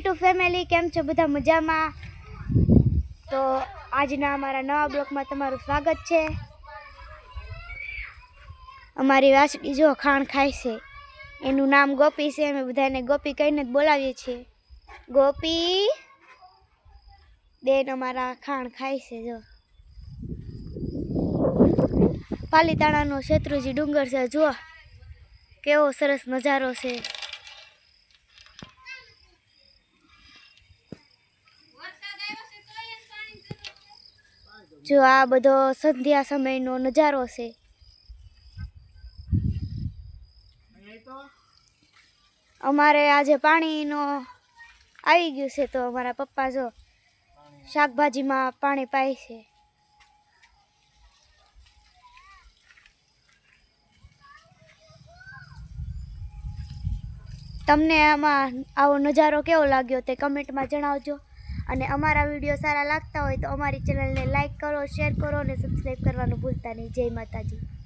YouTube family, કેમ છો બધા મજામાં? તો આજના અમારા નવા બ્લોકમાં તમારું સ્વાગત છે. અમારી વાસળી જો ખાણ ખાય છે. એનું નામ ગોપી છે, અમે બધાને ગોપી કહીને જ બોલાવીએ છીએ. ગોપી, બેન અમારા ખાણ ખાય છે જો પાલીતાણાનો શેત્રુજી ડુંગર છે, જુઓ. કેવો સરસ નજારો છે. જો આ બધો સંધ્યા સમયનો નજારો છે. અમારે આજે પાણીનો આવી ગયું છે તો અમારા પપ્પા જો શાકભાજીમાં પાણી પાય છે. તમને આમાં આવો નજારો કેવો લાગ્યો તે કમેન્ટમાં જણાવજો. અને અમારા વીડિયો સારા લાગતા હોય તો અમારી ચેનલને લાઇક કરો, શેર કરો અને સબસ્ક્રાઈબ કરવાનું ભૂલતા નહીં. જય માતાજી.